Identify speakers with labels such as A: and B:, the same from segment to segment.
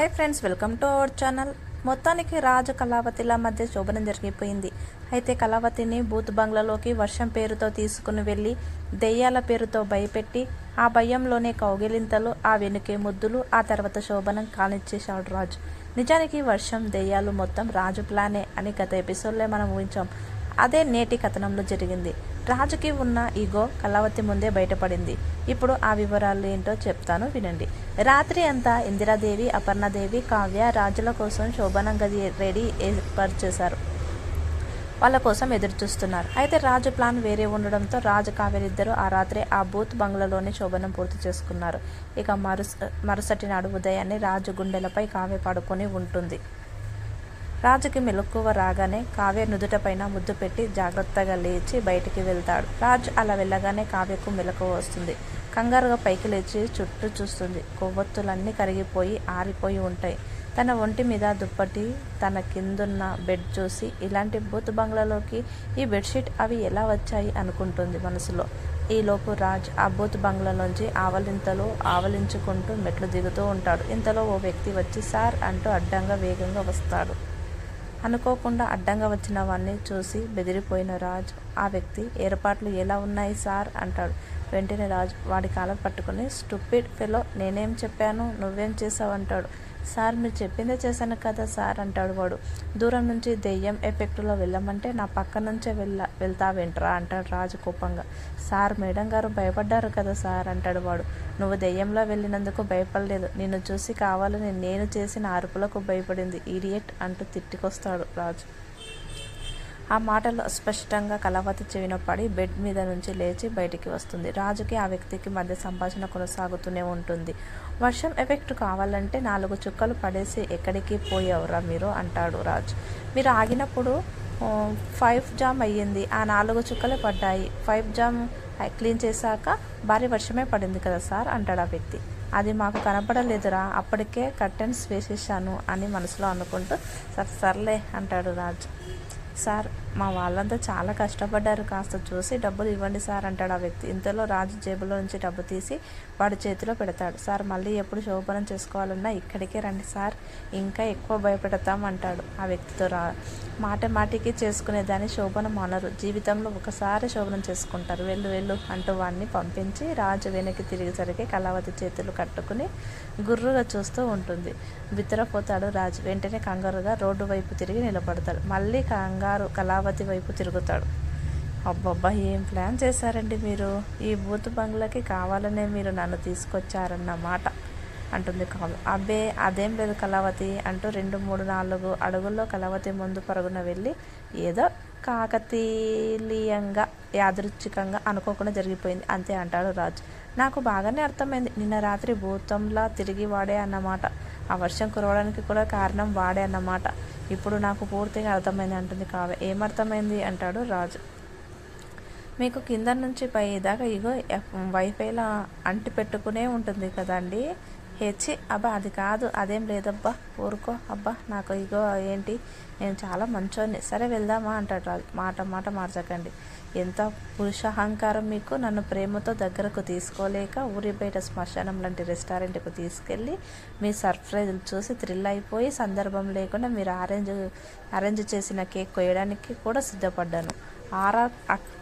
A: Hi friends welcome to our channel మొత్తానికి రాజు కళావతిల మధ్య శోభనం జరిగిపోయింది. అయితే కళావతిని బూత్ బంగ్లాలోకి వర్షం పేరుతో తీసుకుని వెళ్ళి దెయ్యాల పేరుతో భయపెట్టి ఆ భయంలోనే కౌగిలింతలు ఆ వెనుకే ముద్దులు ఆ తర్వాత శోభనం కానిచ్చేశాడు రాజు. నిజానికి వర్షం దెయ్యాలు మొత్తం రాజు ప్లానే అని గత ఎపిసోడ్లో మనం ఊహించాం. అదే నేటి కథనంలో జరిగింది. రాజుకి ఉన్న ఈగో కళావతి ముందే బయటపడింది. ఇప్పుడు ఆ వివరాలు ఏంటో చెప్తాను వినండి. రాత్రి అంతా ఇందిరాదేవి అపర్ణదేవి కావ్య రాజుల కోసం శోభనం గది రెడీ ఏర్పాటు చేశారు వాళ్ళ కోసం ఎదురు చూస్తున్నారు అయితే రాజు ప్లాన్ వేరే ఉండడంతో రాజు కావ్యరిద్దరూ ఆ రాత్రి ఆ బూత్ బంగ్లాలోనే శోభనం పూర్తి చేసుకున్నారు. ఇక మరుస మరుసటి నాడు ఉదయాన్నే రాజు గుండెలపై కావ్య పడుకొని ఉంటుంది. రాజుకి మెలకువ రాగానే కావ్య నుదుటపైన ముద్దు పెట్టి జాగ్రత్తగా లేచి బయటికి వెళ్తాడు. రాజు అలా వెళ్ళగానే కావ్యకు మెలకువ వస్తుంది. కంగారుగా పైకి లేచి చుట్టూ చూస్తుంది. కొవ్వొత్తులన్నీ కరిగిపోయి ఆరిపోయి ఉంటాయి. తన ఒంటి మీద దుప్పటి తన కిందున్న బెడ్ చూసి ఇలాంటి బూత్ బంగ్లాలోకి ఈ బెడ్షీట్ అవి ఎలా వచ్చాయి అనుకుంటుంది మనసులో. ఈలోపు రాజ్ ఆ బూత్ బంగ్లాలోంచి ఆవలింతలో ఆవలించుకుంటూ మెట్లు దిగుతూ ఉంటాడు. ఇంతలో ఓ వ్యక్తి వచ్చి సార్ అంటూ అడ్డంగా వేగంగా వస్తాడు. అనుకోకుండా అడ్డంగా వచ్చిన వాడిని చూసి బెదిరిపోయిన రాజు ఆ వ్యక్తి ఏర్పాట్లు ఎలా ఉన్నాయి సార్ అంటాడు. వెంటనే రాజు వాడి కాలం పట్టుకుని స్టూపిడ్ ఫెలో నేనేం చెప్పాను? నువ్వేం చేసావు అంటాడు. సార్ మీరు చెప్పిందే చేశాను కదా సార్ అంటాడు వాడు. దూరం నుంచి దెయ్యం ఎఫెక్ట్లో వెళ్ళమంటే నా పక్క నుంచే వెళ్ళ వెళ్తావేంట్రా అంటాడు రాజు కోపంగా. సార్ మేడం గారు భయపడ్డారు కదా సార్ అంటాడు వాడు. నువ్వు దెయ్యంలో వెళ్ళినందుకు భయపడలేదు. నిన్ను చూసి కావాలని నేను చేసిన అరుపులకు భయపడింది. ఇడియట్ అంటూ తిట్టుకొస్తాడు రాజు. ఆ మాటలు అస్పష్టంగా కలవతి చెవిన పడి బెడ్ మీద నుంచి లేచి బయటికి వస్తుంది. రాజుకి ఆ వ్యక్తికి మధ్య సంభాషణ కొనసాగుతూనే ఉంటుంది. వర్షం ఎఫెక్ట్ కావాలంటే నాలుగు చుక్కలు పడేసి ఎక్కడికి పోయావురా మీరు? అంటాడు రాజు. మీరు ఆగినప్పుడు ఫైవ్ జామ్ అయ్యింది. ఆ నాలుగు చుక్కలు పడ్డాయి. ఫైవ్ జామ్ క్లీన్ చేశాక భారీ వర్షమే పడింది కదా సార్? అంటాడు ఆ వ్యక్తి. అది మాకు కనపడలేదురా. అప్పటికే కర్టెన్స్ వేసేసాను అని మనసులో అనుకుంటూ సార్ సర్లే అంటాడు రాజు. సార్ మా వాళ్ళంతా చాలా కష్టపడ్డారు. కాస్త చూసి డబ్బులు ఇవ్వండి సార్ అంటాడు ఆ వ్యక్తి. ఇంతలో రాజు జేబులో నుంచి డబ్బు తీసి వాడి చేతిలో పెడతాడు. సార్ మళ్ళీ ఎప్పుడు శోభనం చేసుకోవాలన్నా ఇక్కడికే రండి సార్ ఇంకా ఎక్కువ భయపెడతాం అంటాడు. ఆ వ్యక్తితో రా మాట మాటికి చేసుకునేదాన్ని శోభనం అనరు. జీవితంలో ఒకసారి శోభనం చేసుకుంటారు. వెళ్ళు వెళ్ళు అంటూ వాడిని పంపించి రాజు వెనక్కి తిరిగేసరికి కళావతి చేతులు కట్టుకుని గుర్రుగా చూస్తూ ఉంటుంది. బిత్తరపోతాడు రాజు. వెంటనే కంగారుగా రోడ్డు వైపు తిరిగి నిలబడతాడు. మళ్ళీ కంగారు కళావతి వైపు తిరుగుతాడు. అబ్బబ్బా ఏం ప్లాన్ చేశారండి మీరు? ఈ బూత్ బంగ్లాకి కావాలనే మీరు నన్ను తీసుకొచ్చారన్నమాట అంటుంది కావ్య. అబ్బే అదేం లేదు కళావతి అంటూ రెండు మూడు నాలుగు అడుగుల్లో కళావతి ముందు పరుగున వెళ్ళి ఏదో కాకతీలీయంగా యాదృచ్ఛికంగా అనుకోకుండా జరిగిపోయింది. అంతే అంటాడు రాజు. నాకు బాగానే అర్థమైంది. నిన్న రాత్రి భూతంలా తిరిగి వాడే అన్నమాట ఆ వర్షం కురవడానికి కూడా కారణం వాడే అన్నమాట ఇప్పుడు నాకు పూర్తిగా అర్థమైంది అంటుంది కావ్య. ఏమర్థమైంది అంటాడు రాజు. మీకు కింద నుంచి పై దాకా ఇగో ఎఫ్- వైఫైలా అంటి పెట్టుకునే ఉంటుంది కదండి. హెచ్చి అబ్బా అది కాదు అదేం లేదబ్బా ఊరుకో అబ్బా నాకు ఇగో ఏంటి నేను చాలా మంచోని సరే వెళ్దామా అంటాడు రాజు. మాట మాట మార్చకండి. ఎంత పురుషాహంకారం మీకు నన్ను ప్రేమతో దగ్గరకు తీసుకోలేక ఊరి బయట శ్మశానం లాంటి రెస్టారెంట్కు తీసుకెళ్ళి మీ సర్ప్రైజ్ చూసి థ్రిల్ అయిపోయి సందర్భం లేకుండా మీరు అరేంజ్ అరేంజ్ చేసిన కేక్ కొయ్యడానికి కూడా సిద్ధపడ్డాను. ఆరా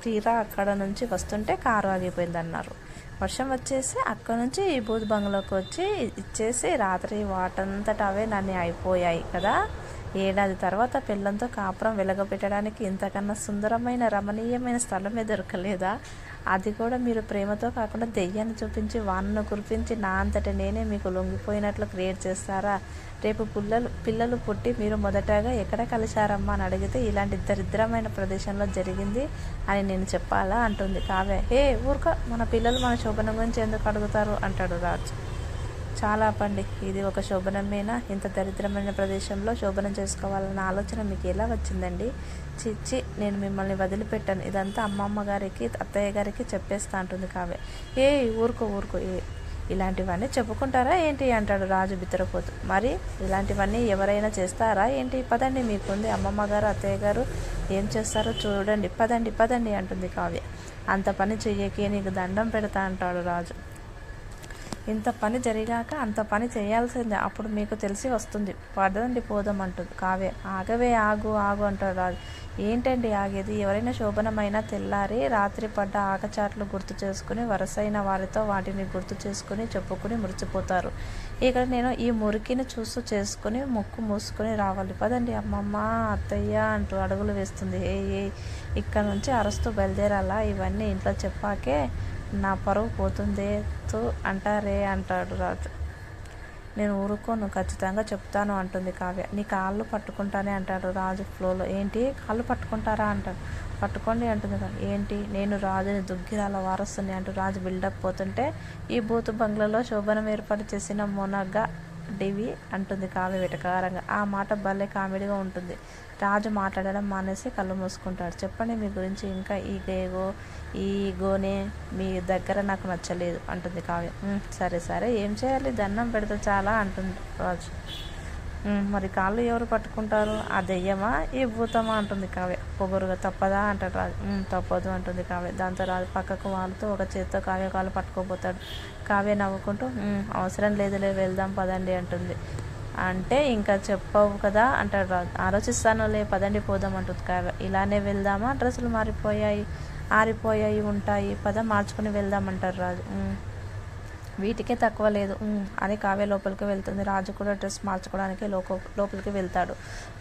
A: తీరా అక్కడ నుంచి వస్తుంటే కారు ఆగిపోయింది అన్నారు వర్షం వచ్చేసి అక్కడ నుంచి ఈ బూత్ బంగ్లోకి వచ్చి ఇచ్చేసి రాత్రి వాటంతట అవే నన్ను అయిపోయాయి కదా. ఏడాది తర్వాత పిల్లంతో కాపురం వెలగబెట్టడానికి ఇంతకన్నా సుందరమైన రమణీయమైన స్థలమే దొరకలేదా? అది కూడా మీరు ప్రేమతో కాకుండా దెయ్యాన్ని చూపించి వానను కురిపించి నా అంతట నేనే మీకు లొంగిపోయినట్లు క్రియేట్ చేస్తారా? రేపు పిల్లలు పిల్లలు పుట్టి మీరు మొదటగా ఎక్కడ కలిశారమ్మా అని అడిగితే ఇలాంటి దరిద్రమైన ప్రదేశంలో జరిగింది అని నేను చెప్పాలా? అంటుంది కావ్య. హే ఊరుక మన పిల్లలు మన శోభన గురించి ఎందుకు అడుగుతారు? అంటాడు రాజు. చాలా ఆపండి ఇది ఒక శోభనమేనా? ఇంత దరిద్రమైన ప్రదేశంలో శోభనం చేసుకోవాలన్న ఆలోచన మీకు ఎలా వచ్చిందండి? చిచ్చి నేను మిమ్మల్ని వదిలిపెట్టాను. ఇదంతా అమ్మమ్మ గారికి అత్తయ్య గారికి చెప్పేస్తా అంటుంది కావ్య. ఏ ఊరుకో ఊరుకో. ఏ ఇలాంటివన్నీ చెప్పుకుంటారా ఏంటి? అంటాడు రాజు బిత్తరపోతూ. మరి ఇలాంటివన్నీ ఎవరైనా చేస్తారా ఏంటి? పదండి మీకుంది అమ్మమ్మ గారు అత్తయ్య గారు ఏం చేస్తారో చూడండి. పదండి పదండి అంటుంది కావ్య. అంత పని చెయ్యకే నీకు దండం పెడతా అంటాడు రాజు. ఇంత పని జరిగాక అంత పని చేయాల్సిందే. అప్పుడు మీకు తెలిసి వస్తుంది. పదండి పోదాం అంటుంది కావే ఆగవే ఆగు ఆగు అంటాడు రాజు. ఏంటండి ఆగేది? ఎవరైనా శోభనమైన తెల్లారి రాత్రి పడ్డ ఆకచాట్లు గుర్తు చేసుకుని వరసైన వారితో వాటిని గుర్తు చేసుకుని చెప్పుకుని మురిచిపోతారు ఇక్కడ నేను ఈ మురికిని చూస్తూ చేసుకుని ముక్కు మూసుకొని రావాలి. పదండి అమ్మమ్మ అత్తయ్య అంటూ అడుగులు వేస్తుంది. ఏ ఏ ఇక్కడ నుంచి అరస్తూ బయలుదేరాలా? ఇవన్నీ ఇంట్లో చెప్పాకే నా పరువు పోతుందే తూ అంటారే అంటాడు రాజు. నేను ఊరుకోను ఖచ్చితంగా చెప్తాను అంటుంది కావ్య. నీ కాళ్ళు పట్టుకుంటానే అంటాడు రాజు ఫ్లోలో. ఏంటి? కాళ్ళు పట్టుకుంటారా అంటాడు. పట్టుకోండి అంటుంది ఏంటి? నేను రాజుని దుగ్గిరాల వారసుని అంటూ రాజు బిల్డప్ పోతుంటే ఈ బూతు బంగ్లాలో శోభనం ఏర్పాటు చేసిన మొనగ్గా డివి అంటుంది కావ్య వెటకారంగా. ఆ మాట భలే కామెడీగా ఉంటుంది. రాజు మాట్లాడడం మానేసి కళ్ళు మూసుకుంటాడు. చెప్పండి మీ గురించి ఇంకా ఈ గేగో ఈ గోనే మీ దగ్గర నాకు నచ్చలేదు అంటుంది కావ్య. సరే సరే ఏం చేయాలి? దండం పెడితే చాలా అంటుంది రాజు. మరి కాళ్ళు ఎవరు పట్టుకుంటారు? ఆ దెయ్యమా? ఈ భూతమా? అంటుంది కావ్య. పొగరుగా తప్పదా? అంటాడు రాజు. తప్పదు అంటుంది కావ్య. దాంతో రాజు పక్కకు వాళ్ళతో ఒక చేత్తో కావ్య కాళ్ళు పట్టుకోపోతాడు కావ్య నవ్వుకుంటూ అవసరం లేదులే వెళ్దాం పదండి అంటుంది. అంటే ఇంకా చెప్పవు కదా? అంటాడు రాజు. ఆలోచిస్తానులే పదండి పోదాం అంటుంది కావ్య. ఇలానే వెళ్దామా? డ్రెస్సులు మారిపోయాయి ఆరిపోయాయి ఉంటాయి. పద మార్చుకుని వెళ్దామంటారు రాజు. వీటికే తక్కువ లేదు. అని కావ్య లోపలికి వెళ్తుంది. రాజు కూడా డ్రెస్ మార్చుకోవడానికి లోక లోపలికి వెళ్తాడు.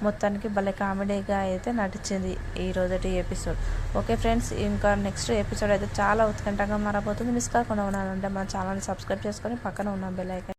A: మొత్తానికి భలే కామెడీగా అయితే నటించింది ఈ రోజటి ఎపిసోడ్. ఓకే ఫ్రెండ్స్ ఇంకా నెక్స్ట్ ఎపిసోడ్ అయితే చాలా ఉత్కంఠంగా మారబోతుంది. మిస్ కాకుండా ఉన్నానంటే మన ఛానల్ని సబ్స్క్రైబ్ చేసుకొని పక్కన ఉన్న బెల్ ఐకాన్